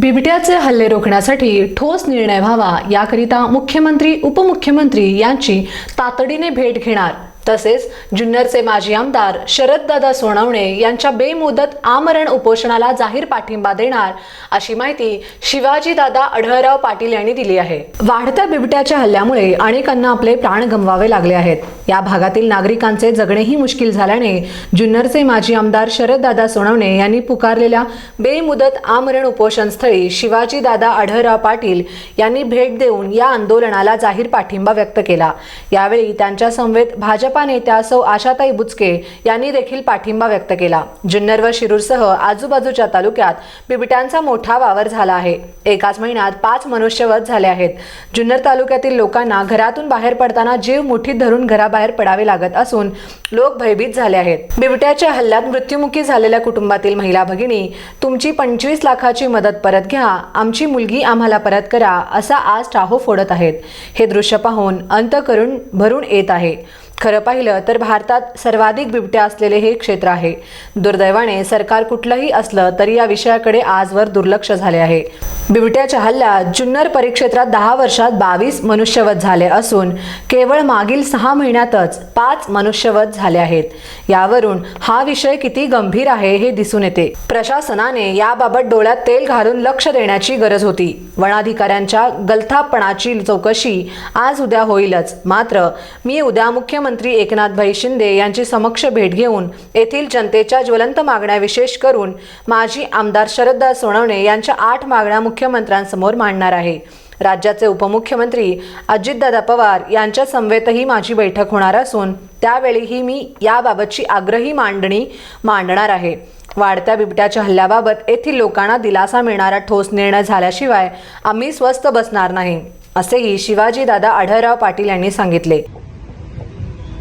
बिबट्याचे हल्ले रोखण्यासाठी ठोस निर्णय व्हावा याकरिता मुख्यमंत्री उपमुख्यमंत्री यांची तातडीने भेट घेणार. तसेच जुन्नरचे माजी आमदार शरददादा सोनवणे यांच्या बेमुदत आमरण उपोषणाला जाहीर पाठिंबा देणार अशी माहिती शिवाजीदादा अढळराव पाटील यांनी दिली आहे. वाढत्या बिबट्याच्या हल्ल्यामुळे अनेकांना आपले प्राण गमवावे लागले आहेत. या भागातील नागरिकांचे जगणेही मुश्किल झाल्याने जुन्नरचे माजी आमदार शरददादा सोनवणे यांनी पुकारलेल्या बेमुदत आमरण उपोषण स्थळी शिवाजीदादा अढळराव पाटील यांनी भेट देऊन या आंदोलनाला जाहीर पाठिंबा व्यक्त केला. यावेळी त्यांच्या समवेत भाजप नेत्या सौ आशाताई बुचके यांनी देखील पाठिंबा व्यक्त केला. जुन्नर व शिरूरसह आजूबाजूच्या तालुक्यात बिबट्यांचा मोठा वावर झाला आहे. एकाच महिन्यात पाच मनुष्यवध झाले आहेत. जुन्नर तालुक्यातील लोकांना घरातून बाहेर पडताना जीव मुठीत धरून घराबाहेर पडावे लागत असून लोक भयभीत झाले आहेत. बिबट्याच्या हल्ल्यात मृत्युमुखी झालेल्या कुटुंबातील महिला भगिनी तुमची पंचवीस लाखाची मदत परत घ्या आमची मुलगी आम्हाला परत करा असा आज टाहो फोडत आहेत. हे दृश्य पाहून अंत करून भरून येत आहे. खरं पाहिलं तर भारतात सर्वाधिक बिबट्या असलेले हे क्षेत्र आहे. दुर्दैवाने सरकार कुठलंही असलं तरी या विषयाकडे आजवर दुर्लक्ष झाले आहे. बिबट्याच्या हल्ल्यात जुन्नर परिक्षेत्रात दहा वर्षात बावीस मनुष्यवध झाले असून केवळ मागील सहा महिन्यातच पाच मनुष्यवध झाले आहेत. यावरून हा विषय किती गंभीर आहे हे दिसून येते. प्रशासनाने याबाबत डोळ्यात तेल घालून लक्ष देण्याची गरज होती. वनाधिकाऱ्यांच्या गलथापणाची चौकशी आज उद्या होईलच. मात्र मी उद्या मुख्यमंत्री एकनाथभाई शिंदे यांची समक्ष भेट घेऊन येथील जनतेच्या ज्वलंत मागण्या विशेष करून माजी आमदार शरददास सोनवणे यांच्या आठ मागण्या मुख्यमंत्र्यांसमोर मांडणार आहे. राज्याचे उपमुख्यमंत्री अजितदादा पवार यांच्या समवेतही माझी बैठक होणार असून त्यावेळीही मी याबाबतची आग्रही मांडणी मांडणार आहे. वाढत्या बिबट्याच्या हल्ल्याबाबत येथील लोकांना दिलासा मिळणारा ठोस निर्णय झाल्याशिवाय आम्ही स्वस्थ बसणार नाही असेही शिवाजीदादा आढळराव पाटील यांनी सांगितले.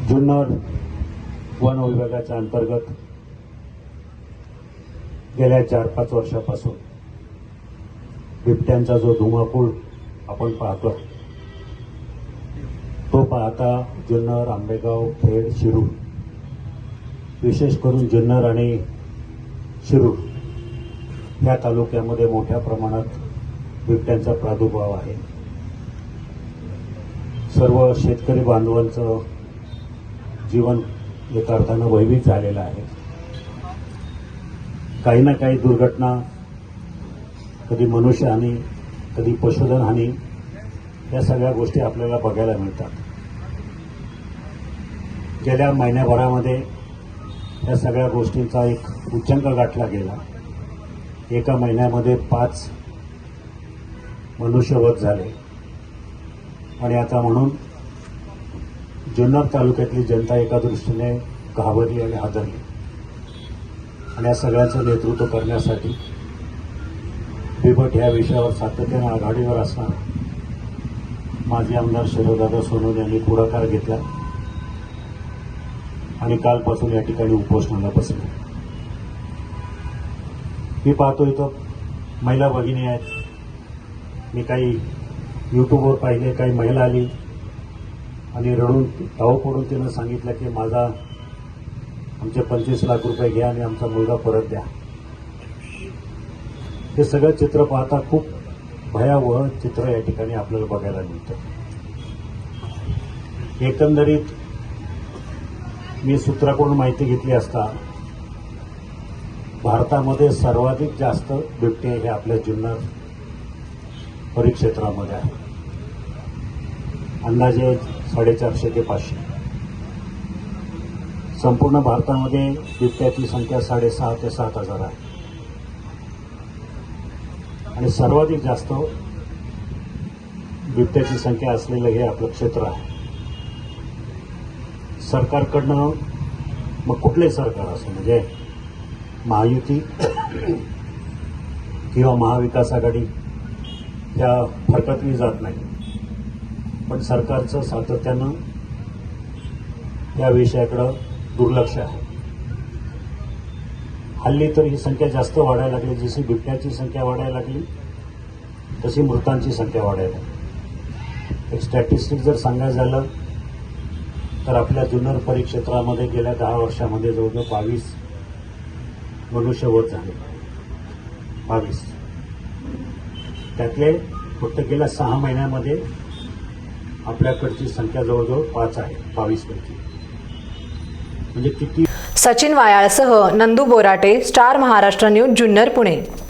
जुन्नर वन विभागाच्या अंतर्गत गेल्या चार पाच वर्षापासून बिबट्यांचा जो धुमाकूळ आपण पाहतो तो पाहता जुन्नर आंबेगाव खेड शिरूर विशेष करून जुन्नर आणि शिरूर या तालुक्यामध्ये मोठ्या प्रमाणात बिबट्यांचा प्रादुर्भाव आहे. सर्व शेतकरी बांधवांचं जीवन एका अर्थानं भयभीत झालेलं आहे. काही ना काही दुर्घटना कधी मनुष्यहानी कधी पशुधन हानी या सगळ्या गोष्टी आपल्याला बघायला मिळतात. गेल्या महिन्याभरामध्ये या सगळ्या गोष्टींचा एक उच्चंक गाठला गेला. एका महिन्यामध्ये पाच मनुष्यवध झाले. आणि आता म्हणून जुन्नर तालुक्यातली जनता एका दृष्टीने घाबरली आणि हादरली. आणि या सगळ्यांचं नेतृत्व करण्यासाठी बिबट ह्या विषयावर सातत्याने आघाडीवर असणारा माजी आमदार शरददादा सोनवणे यांनी पुढाकार घेतला आणि कालपासून या ठिकाणी उपोषणाला बसले. मी पाहतो इथं महिला भगिनी आहेत. मी काही युट्यूबवर पाहिले काही महिला आली. आणि रडून टाव पडून तिनं सांगितलं की माझा आमचे पंचवीस लाख रुपये घ्या आणि आमचा मुलगा परत द्या. हे सगळं चित्र पाहता खूप भयावह चित्र या ठिकाणी आपल्याला बघायला मिळतं. एकंदरीत मी सूत्राकडून माहिती घेतली असता भारतामध्ये सर्वाधिक जास्त बिबटे हे आपल्या जुन्नर परिक्षेत्रामध्ये आहे अंदाजे साडेचारशे ते पाचशे. संपूर्ण भारतामध्ये बिबट्याची संख्या साडेसहा ते सात हजार आहे. आणि सर्वाधिक जास्त बिबट्याची संख्या असलेलं हे आपलं क्षेत्र आहे. सरकारकडनं मग कुठले सरकार असं म्हणजे महायुती किंवा महाविकास आघाडी त्या फरकातली जात नाही. पण सरकारचं सातत्यानं या विषयाकडं दुर्लक्ष आहे. हल्ली तर ही संख्या जास्त वाढायला लागली. जशी बिबट्याची संख्या वाढायला लागली तशी मृतांची संख्या वाढायला लागली. एक स्टॅटिस्टिक जर सांगायचं झालं तर आपल्या जुन्नर परिक्षेत्रामध्ये गेल्या दहा वर्षामध्ये जवळजवळ बावीस मनुष्यवध झाले. बावीस. त्यातले फक्त गेल्या सहा महिन्यामध्ये आपल्याकडची संख्या जवळजवळ पाच आहे बावीस पैकी. म्हणजे किती सचिन वायाळसह नंदू बोराटे स्टार महाराष्ट्र न्यूज जुन्नर पुणे.